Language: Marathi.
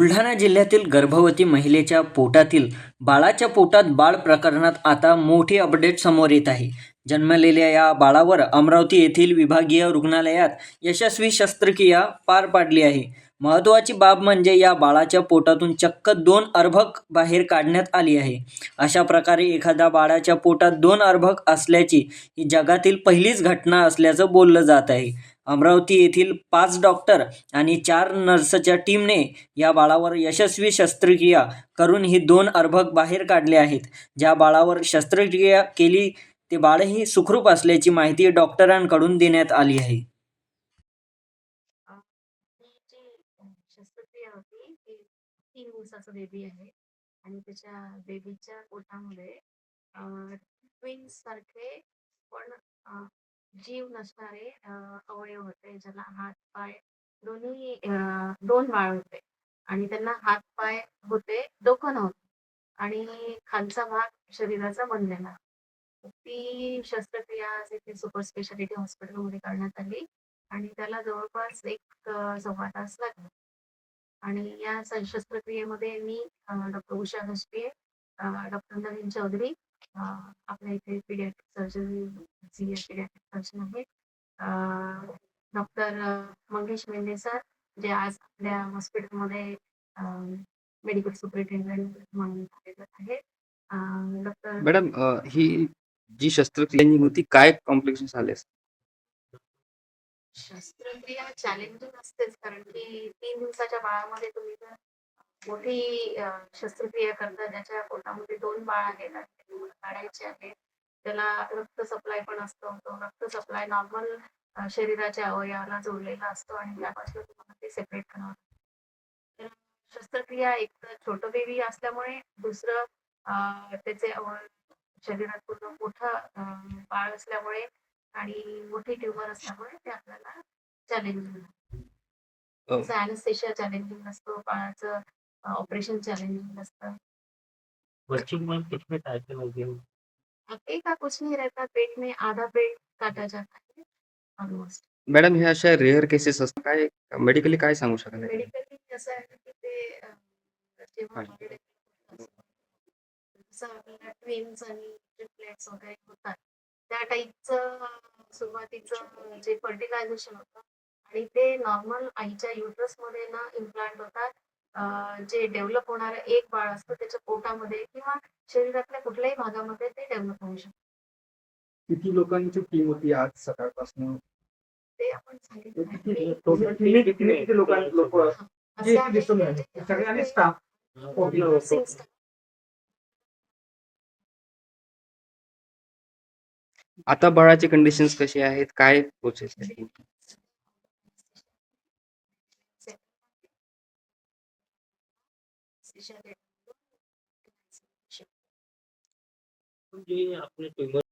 बुलढाणा जिल्ह्यातील गर्भवती महिलेच्या पोटातील बाळाच्या पोटात बाळ प्रकरणात आता मोठी अपडेट समोर येत आहे. जन्मलेल्या या बाळावर अमरावती येथील विभागीय रुग्णालयात यशस्वी शस्त्रक्रिया पार पाडली आहे. महत्त्वाची बाब म्हणजे या बाळाच्या पोटातून चक्क दोन अर्भक बाहेर काढण्यात आली आहे. अशा प्रकारे एखाद्या बाळाच्या पोटात दोन अर्भक असल्याची ही जगातील पहिलीच घटना असल्याचं बोललं जात आहे. अमरावती येथील पाच डॉक्टर आणि चार नर्सच्या टीमने या बाळावर यशस्वी शस्त्रक्रिया करून ही दोन अर्भक बाहेर काढले आहेत. ज्या बाळावर शस्त्रक्रिया केली ते बाळही सुखरूप असल्याची माहिती डॉक्टरांकडून देण्यात आली आहे. तीन दिवसाचा बेबी आहे. आणि त्याच्या बेबीच्या पोटामध्ये ट्विन्स सारखे पण जीव नसणारे अवयव होते ज्याला हात पाय दोन्ही दोन बाळ होते. आणि त्यांना हात पाय होते डोकं नव्हतं. आणि खालचा भाग शरीराचा बनलेला. ती शस्त्रक्रिया इथे सुपर स्पेशालिटी हॉस्पिटलमध्ये करण्यात आली आणि त्याला जवळपास एक सव्वा तास लागला. आणि या शस्त्रक्रियेमध्ये मी डॉक्टर उषा घसपे डॉक्टर नवीन चौधरी आपल्या इथे पिडियाट्रिक सर्जन पिडियाट्रिक सर्जन आहेत डॉक्टर मंगेश मेंढे सर जे आज आपल्या हॉस्पिटलमध्ये मेडिकल सुपरिटेंडंट म्हणून कार्यरत आहेत डॉक्टर मॅडम ही जी शस्त्रक्रिया होती काय कॉम्प्लिकेशन्स आले शस्त्रक्रिया चॅलेंजिंग असतेच कारण की तीन दिवसाच्या बाळामध्ये तुम्ही जर मोठी शस्त्रक्रिया करता ज्याच्या पोटामध्ये दोन बाळ आहेत तुम्हाला काढायचे आहेत त्याला रक्त सप्लाय पण असतो तो रक्त सप्लाय नॉर्मल शरीराच्या अवयवाला जोडलेला असतो आणि त्यापासून तुम्हाला ते सेपरेट करावं. तर शस्त्रक्रिया एक तर छोटं बेबी असल्यामुळे दुसरं त्याचे अवयव शरीरात पूर्ण मोठं बाळ असल्यामुळे आणि मोठी ट्युमर असल्यामुळे ते आपल्याला चॅलेंजिंग. अॅनेस्थेशिया चॅलेंजिंग असतो बाळाचं ऑपरेशन चॅलेंजिंग असतं वर्किंग में कितने टाइप के कुछ नहीं रहता पेट में आधा पेट काटा जाता है? ऑलमोस्ट मॅडम हे अशा रेअर केसेस असतात काय? मेडिकली काय सांगू शकाल? मेडिकली असं आहे की ते अ, जेव्हा अच्छा. बाहेर येतात, जसं आपल्याला ट्विन्स आणि ट्रिपलेट्स वगैरे होतात त्या टाईपचं सुरुवातीचं जे फर्टिलायझेशन होतं आणि ते नॉर्मल आईच्या युट्रसमध्ये ना इम्प्लांट होतात जे डेव्हलप होणारं एक बाळ असतं त्याच्या पोटामध्ये किंवा शरीरातल्या कुठल्याही भागामध्ये ते डेव्हलप होऊ शकतं. किती लोकांची टीम होती आज सकाळपासून? ते आपण सांगितलं आता बाळाची कंडिशन्स कशी आहेत? काय प्रोसेस आहे? जे आपने ट्यूमर